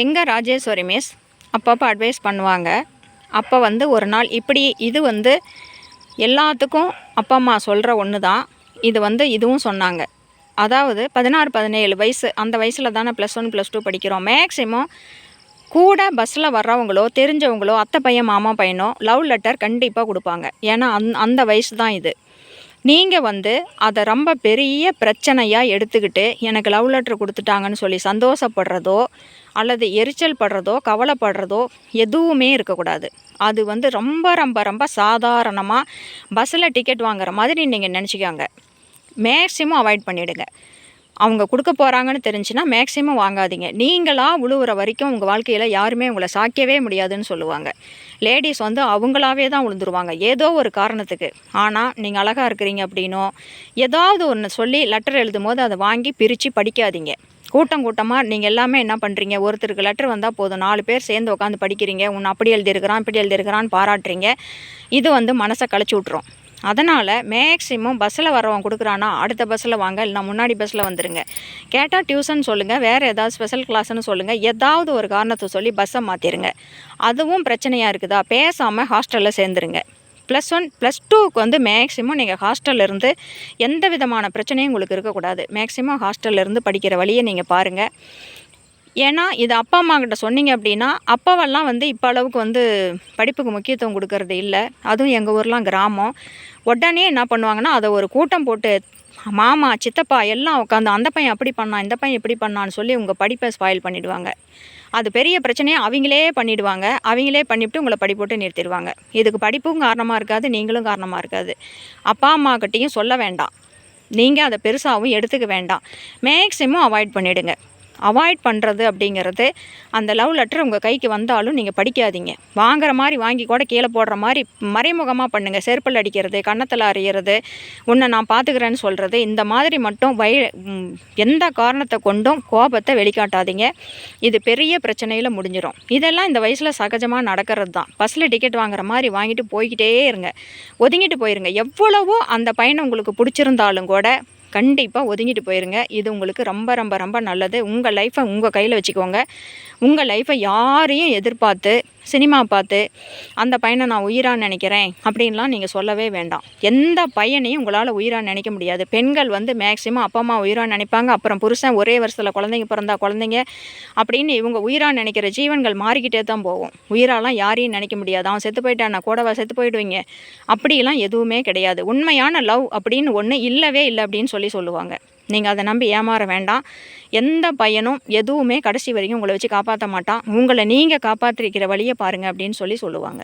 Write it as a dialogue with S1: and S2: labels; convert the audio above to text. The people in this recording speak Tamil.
S1: எங்கள் ராஜேஸ்வரி மிஸ் அப்பப்போ அட்வைஸ் பண்ணுவாங்க. அப்போ வந்து ஒரு நாள் இப்படி இது வந்து எல்லாத்துக்கும் அப்பா அம்மா சொல்கிற ஒன்று தான் இது வந்து இதுவும் சொன்னாங்க. அதாவது பதினாறு பதினேழு வயசு அந்த வயசில் தானே ப்ளஸ் ஒன் ப்ளஸ் டூ படிக்கிறோம். மேக்ஸிமம் கூட பஸ்ஸில் வர்றவங்களோ தெரிஞ்சவங்களோ அத்தை பையன் மாமா பையனோ லவ் லெட்டர் கண்டிப்பாக கொடுப்பாங்க. ஏன்னா அந் அந்த வயசு தான் இது. நீங்கள் வந்து அதை ரொம்ப பெரிய பிரச்சனையாக எடுத்துக்கிட்டு எனக்கு லவ் லெட்டர் கொடுத்துட்டாங்கன்னு சொல்லி சந்தோஷப்படுறதோ அல்லது எரிச்சல் படுறதோ கவலைப்படுறதோ எதுவுமே இருக்கக்கூடாது. அது வந்து ரொம்ப ரொம்ப ரொம்ப சாதாரணமாக பஸ்ஸில் டிக்கெட் வாங்குற மாதிரி நீங்கள் நினச்சிக்கோங்க. மேக்ஸிமம் அவாய்ட் பண்ணிவிடுங்க அவங்க கொடுக்க போகிறாங்கன்னு தெரிஞ்சுன்னா மேக்ஸிமம் வாங்காதீங்க. நீங்களாக உழுவுற வரைக்கும் உங்கள் வாழ்க்கையில் யாருமே உங்களை சாய்க்கவே முடியாதுன்னு சொல்லுவாங்க. லேடிஸ் வந்து அவங்களாவே தான் விழுந்துருவாங்க ஏதோ ஒரு காரணத்துக்கு. ஆனால் நீங்கள் அழகாக இருக்கிறீங்க அப்படின்னோ ஏதாவது ஒன்று சொல்லி லெட்டர் எழுதும் போது அதை வாங்கி பிரித்து படிக்காதீங்க. கூட்டம் கூட்டமாக நீங்கள் எல்லாமே என்ன பண்ணுறீங்க ஒருத்தருக்கு லெட்டர் வந்தால் போதும். நாலு பேர் சேர்ந்து உட்காந்து படிக்கிறீங்க. உன்னை அப்படி எழுதியிருக்கிறான் இப்படி எழுதியிருக்கிறான்னு பாராட்டுறீங்க. இது வந்து மனசை கழிச்சு விட்ரும் அதனால் மேக்ஸிமம் பஸ்ஸில் வரவன் கொடுக்குறானா அடுத்த பஸ்ஸில் வாங்க இல்லைனா முன்னாடி பஸ்ஸில் வந்துடுங்க கேட்டால் டியூஷன் சொல்லுங்கள் வேறு ஏதாவது ஸ்பெஷல் கிளாஸ்னு சொல்லுங்கள் ஏதாவது ஒரு காரணத்தை சொல்லி பஸ்ஸை மாற்றிடுங்க அதுவும் பிரச்சனையாக இருக்குதா? பேசாமல் ஹாஸ்டலில் சேர்ந்துருங்க. ப்ளஸ் ஒன் ப்ளஸ் டூக்கு வந்து மேக்ஸிமம் நீங்கள் ஹாஸ்டல்லேருந்து எந்த விதமான பிரச்சனையும் உங்களுக்கு இருக்கக்கூடாது. மேக்ஸிமம் ஹாஸ்டல்லேருந்து படிக்கிற வழியை நீங்கள் பாருங்கள் ஏன்னா இது அப்பா அம்மா கிட்ட சொன்னீங்க அப்படின்னா அப்பாவெல்லாம் வந்து இப்போ அளவுக்கு வந்து படிப்புக்கு முக்கியத்துவம் கொடுக்கறது இல்லை. அதுவும் எங்கள் ஊர்லாம் கிராமம். உடனே என்ன பண்ணுவாங்கன்னா அதை ஒரு கூட்டம் போட்டு மாமா சித்தப்பா எல்லாம் உட்காந்து அந்த பையன் அப்படி பண்ணான் இந்த பையன் இப்படி பண்ணான்னு சொல்லி உங்கள் படிப்பை ஸ்பாயில் பண்ணிவிடுவாங்க அது பெரிய பிரச்சனையை அவங்களே பண்ணிவிடுவாங்க அவங்களே பண்ணிவிட்டு உங்களை படிப்போட்டு நிறுத்திடுவாங்க. இதுக்கு படிப்பும் காரணமாக இருக்காது நீங்களும் காரணமாக இருக்காது. அப்பா அம்மாக்கிட்டேயும் சொல்ல வேண்டாம். நீங்கள் அதை பெருசாகவும் எடுத்துக்க வேண்டாம். மேக்ஸிமம் அவாய்ட் பண்ணிவிடுங்க அவாய்ட் பண்ணுறது அப்படிங்கிறது அந்த லவ் லெட்டர் உங்கள் கைக்கு வந்தாலும் நீங்கள் படிக்காதீங்க. வாங்குற மாதிரி வாங்கி கூட கீழே போடுற மாதிரி மறைமுகமாக பண்ணுங்கள் செருப்பில் அடிக்கிறது கன்னத்தில் அறியறது உன்னை நான் பார்த்துக்கிறேன்னு சொல்கிறது இந்த மாதிரி மட்டும் வய எந்த காரணத்தை கொண்டும் கோபத்தை வெளிக்காட்டாதீங்க. இது பெரிய பிரச்சனையில் முடிஞ்சிடும் இதெல்லாம் இந்த வயசில் சகஜமாக நடக்கிறது தான் பஸ்ஸில் டிக்கெட் வாங்குற மாதிரி வாங்கிட்டு போய்கிட்டே இருங்க. ஒதுங்கிட்டு போயிருங்க. எவ்வளவோ அந்த பயணம் உங்களுக்கு பிடிச்சிருந்தாலும் கூட கண்டிப்பாக ஒதுங்கிட்டு போயிருங்க. இது உங்களுக்கு ரொம்ப ரொம்ப ரொம்ப நல்லது. உங்கள் லைஃப்பை உங்கள் கையில் வச்சுக்கோங்க. உங்கள் லைஃப்பை யாரையும் எதிர்பார்த்து சினிமா பார்த்து அந்த பையனை நான் உயிராக நினைக்கிறேன் அப்படின்லாம் நீங்கள் சொல்லவே வேண்டாம். எந்த பையனையும் உங்களால் உயிராக நினைக்க முடியாது. பெண்கள் வந்து மேக்ஸிமம் அப்பா அம்மா உயிராக நினைப்பாங்க. அப்புறம் புருஷன் ஒரே வருஷத்தில் குழந்தைங்க பிறந்தா குழந்தைங்க அப்படின்னு இவங்க உயிராக நினைக்கிற ஜீவன்கள் மாறிக்கிட்டே தான் போகும். உயிராலாம் யாரையும் நினைக்க முடியாது. அவன் செத்து போயிட்டான் நான் கூடவா செத்து போயிடுவீங்க? அப்படிலாம் எதுவுமே கிடையாது. உண்மையான லவ் அப்படின்னு ஒன்று இல்லவே இல்லை அப்படின்னு சொல்லி சொல்லுவாங்க. நீங்கள் அதை நம்பி ஏமாற வேண்டாம். எந்த பையனும் எதுவுமே கடைசி வரைக்கும் உங்களை வச்சு காப்பாற்ற மாட்டான். உங்களை நீங்கள் காப்பாற்றிக்கிற வழியை பாருங்கள் அப்படின்னு சொல்லி சொல்லுவாங்க.